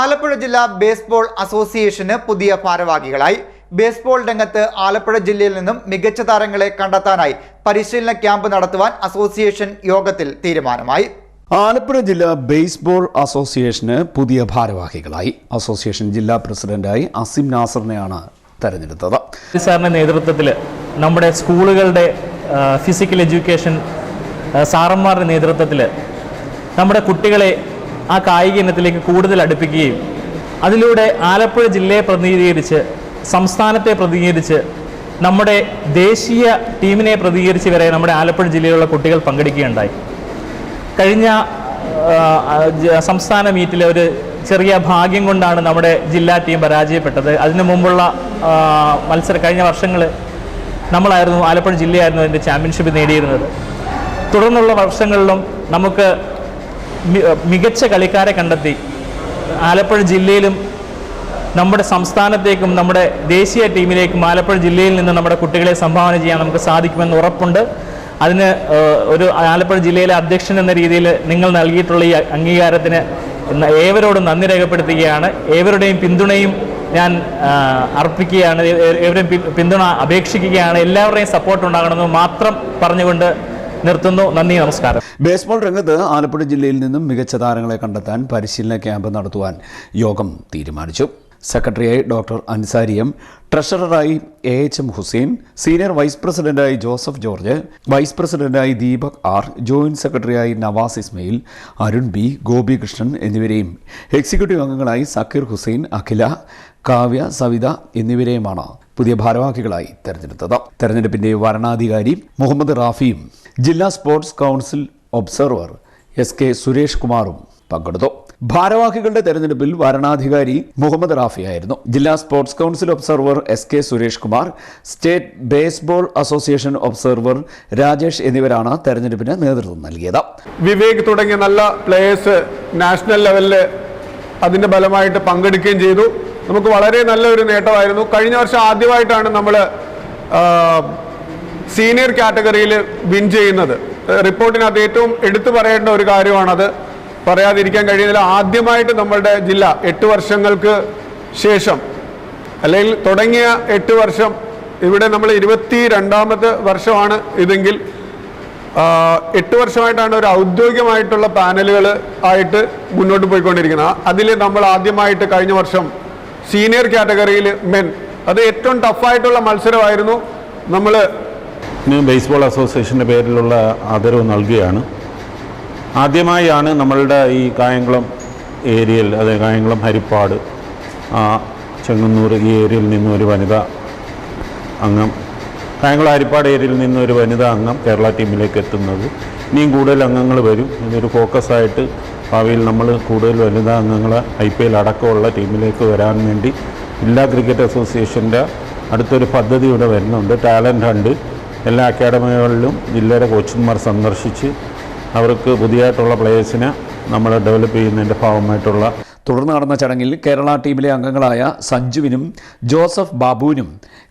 ആലപ്പുഴ ജില്ലാ ബേസ്ബോൾ അസോസിയേഷന് പുതിയ ഭാരവാഹികളായി. ബേസ്ബോൾ രംഗത്ത് ആലപ്പുഴ ജില്ലയിൽ നിന്നും മികച്ച താരങ്ങളെ കണ്ടെത്താനായി പരിശീലന ക്യാമ്പ് നടത്തുവാൻ അസോസിയേഷൻ യോഗത്തിൽ തീരുമാനമായി. ആലപ്പുഴ ജില്ലാ ബേസ്ബോൾ അസോസിയേഷന് പുതിയ ഭാരവാഹികളായി. അസോസിയേഷൻ ജില്ലാ പ്രസിഡന്റായി അസിം നാസറിനെയാണ് തെരഞ്ഞെടുത്തത്. സാറിന്റെ നേതൃത്വത്തിൽ നമ്മുടെ സ്കൂളുകളുടെ ഫിസിക്കൽ എഡ്യൂക്കേഷൻ സാറന്മാരുടെ നേതൃത്വത്തിൽ നമ്മുടെ കുട്ടികളെ ആ കായിക ഇനത്തിലേക്ക് കൂടുതൽ അടുപ്പിക്കുകയും അതിലൂടെ ആലപ്പുഴ ജില്ലയെ പ്രതിനിധീകരിച്ച് സംസ്ഥാനത്തെ പ്രതിനിധീകരിച്ച് നമ്മുടെ ദേശീയ ടീമിനെ പ്രതിനിധീകരിച്ച് വരെ നമ്മുടെ ആലപ്പുഴ ജില്ലയിലുള്ള കുട്ടികൾ പങ്കെടുക്കുകയുണ്ടായി. കഴിഞ്ഞ സംസ്ഥാന മീറ്റിൽ ഒരു ചെറിയ ഭാഗ്യം കൊണ്ടാണ് നമ്മുടെ ജില്ലാ ടീം പരാജയപ്പെട്ടത്. അതിനു മുമ്പുള്ള മത്സരം കഴിഞ്ഞ വർഷങ്ങൾ നമ്മളായിരുന്നു ആലപ്പുഴ ജില്ലയായിരുന്നു അതിന്റെ ചാമ്പ്യൻഷിപ്പ് നേടിയിരുന്നത്. തുടർന്നുള്ള വർഷങ്ങളിലും നമുക്ക് മികച്ച കളിക്കാരെ കണ്ടെത്തി. ആലപ്പുഴ ജില്ലയിലും നമ്മുടെ സംസ്ഥാനത്തേക്കും നമ്മുടെ ദേശീയ ടീമിലേക്കും ആലപ്പുഴ ജില്ലയിൽ നിന്ന് നമ്മുടെ കുട്ടികളെ സംഭാവന ചെയ്യാൻ നമുക്ക് സാധിക്കുമെന്ന് ഉറപ്പുണ്ട്. അതിന് ഒരു ആലപ്പുഴ ജില്ലയിലെ അധ്യക്ഷൻ എന്ന രീതിയിൽ നിങ്ങൾ നൽകിയിട്ടുള്ള ഈ അംഗീകാരത്തിന് ഏവരോടും നന്ദി രേഖപ്പെടുത്തുകയാണ്. ഏവരുടെയും പിന്തുണയും ഞാൻ അർപ്പിക്കുകയാണ്. ഏ- ഏ- ഏവരുടെയും പി- പിന്തുണ അപേക്ഷിക്കുകയാണ്. എല്ലാവരുടെയും സപ്പോർട്ട് ഉണ്ടാകണമെന്ന് മാത്രം പറഞ്ഞുകൊണ്ട് നിർത്തുന്നു. നന്ദി നമസ്കാരം. ബേസ്ബോൾ രംഗത്ത് ആലപ്പുഴ ജില്ലയിൽ നിന്നും മികച്ച താരങ്ങളെ കണ്ടെത്താൻ പരിശീലന ക്യാമ്പ് നടത്തുവാൻ യോഗം തീരുമാനിച്ചു. സെക്രട്ടറിയായി ഡോക്ടർ അൻസാരിയം ട്രഷററായി A H M Hussain senior vice പ്രസിഡന്റായി ജോസഫ് ജോർജ് വൈസ് പ്രസിഡന്റായി ദീപക് ആർ ജോയിന്റ് സെക്രട്ടറിയായി നവാസ് ഇസ്മയിൽ അരുൺ ബി ഗോപികൃഷ്ണൻ എന്നിവരെയും എക്സിക്യൂട്ടീവ് അംഗങ്ങളായി സക്കീർ ഹുസൈൻ അഖില കാവ്യ സവിത എന്നിവരെയുമാണ് പുതിയ ഭാരവാഹികളായി തെരഞ്ഞെടുത്തത്. തെരഞ്ഞെടുപ്പിന്റെ വരണാധികാരി മുഹമ്മദ് റാഫിയും ജില്ലാ sports council observer S K Suresh കുമാറും പങ്കെടുത്തു. ഭാരവാഹികളുടെ തെരഞ്ഞെടുപ്പിൽ വരണാധികാരി മുഹമ്മദ് റാഫിയായിരുന്നു ജില്ലാ sports council observer S K Suresh Kumar state baseball association observer Rajesh എന്നിവരാണ് തെരഞ്ഞെടുപ്പിന് നേതൃത്വം നൽകിയത്. വിവേക് തുടങ്ങിയ നല്ല പ്ലേയേഴ്സ് നാഷണൽ ലെവലിൽ അതിന്റെ ഫലമായിട്ട് പങ്കെടുക്കുകയും ചെയ്തു. നമുക്ക് വളരെ നല്ലൊരു നേട്ടമായിരുന്നു. കഴിഞ്ഞ വർഷം ആദ്യമായിട്ടാണ് നമ്മൾ സീനിയർ കാറ്റഗറിയിൽ വിൻ ചെയ്യുന്നത്. റിപ്പോർട്ടിനകത്ത് ഏറ്റവും എടുത്തു പറയേണ്ട ഒരു കാര്യമാണത്. പറയാതിരിക്കാൻ കഴിയുന്നില്ല. ആദ്യമായിട്ട് നമ്മളുടെ ജില്ല എട്ട് വർഷങ്ങൾക്ക് ശേഷം അല്ലെങ്കിൽ തുടങ്ങിയ എട്ട് വർഷം ഇവിടെ നമ്മൾ ഇരുപത്തി രണ്ടാമത്തെ വർഷമാണ് ഇതെങ്കിൽ എട്ട് വർഷമായിട്ടാണ് ഒരു ഔദ്യോഗികമായിട്ടുള്ള പാനലുകൾ ആയിട്ട് മുന്നോട്ട് പോയിക്കൊണ്ടിരിക്കുന്നത്. അതിൽ നമ്മൾ ആദ്യമായിട്ട് കഴിഞ്ഞ വർഷം സീനിയർ കാറ്റഗറിയിൽ മെൻ അത് ഏറ്റവും ടഫായിട്ടുള്ള മത്സരമായിരുന്നു. നമ്മൾ ബേസ്ബോൾ അസോസിയേഷന്റെ പേരിലുള്ള ആദരവ് നൽകുകയാണ്. ആദ്യമായാണ് നമ്മളുടെ ഈ കായംകുളം ഏരിയയിൽ അതായത് കായംകുളം ഹരിപ്പാട് ആ, ചെങ്ങന്നൂർ ഈ ഏരിയയിൽ നിന്നും ഒരു വനിത അംഗം. കായംകുളം ഹരിപ്പാട് ഏരിയയിൽ നിന്നും ഒരു വനിതാ അംഗം കേരള ടീമിലേക്ക് എത്തുന്നത്. ഇനിയും കൂടുതൽ അംഗങ്ങൾ വരും. ഇതൊരു ഫോക്കസായിട്ട് ഭാവിയിൽ നമ്മൾ കൂടുതൽ വനിതാ അംഗങ്ങളെ ഐ പി എൽ അടക്കമുള്ള ടീമിലേക്ക് വരാൻ വേണ്ടി ജില്ലാ ക്രിക്കറ്റ് അസോസിയേഷന്റെ അടുത്തൊരു പദ്ധതി ഇവിടെ വരുന്നുണ്ട്. ടാലന്റ് ഹണ്ട് എല്ലാ അക്കാഡമികളിലും ജില്ലയുടെ കോച്ചുമാർ സന്ദർശിച്ച് അവർക്ക് പുതിയതായിട്ടുള്ള പ്ലേയേഴ്സിനെ നമ്മൾ ഡെവലപ്പ് ചെയ്യുന്നതിന്റെ ഭാഗമായിട്ടുള്ള തുടർന്ന് നടന്ന ചടങ്ങിൽ കേരള ടീമിലെ അംഗങ്ങളായ സഞ്ജുവിനും ജോസഫ് ബാബുവിനും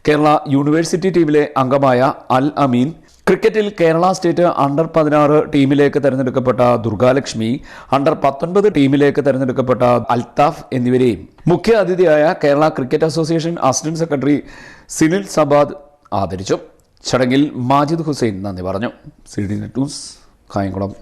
കേരള യൂണിവേഴ്സിറ്റി ടീമിലെ അംഗമായ അൽ അമീൻ ക്രിക്കറ്റിൽ കേരള സ്റ്റേറ്റ് അണ്ടർ പതിനാറ് ടീമിലേക്ക് തെരഞ്ഞെടുക്കപ്പെട്ട ദുർഗാലക്ഷ്മി അണ്ടർ പത്തൊൻപത് ടീമിലേക്ക് തെരഞ്ഞെടുക്കപ്പെട്ട അൽത്താഫ് എന്നിവരെയും. മുഖ്യ അതിഥിയായ Kerala cricket association assistant secretary Sinil Sabad ആദരിച്ചു. ചടങ്ങിൽ മാജിദ് ഹുസൈൻ നന്ദി പറഞ്ഞു. C D net news Kayamkulam.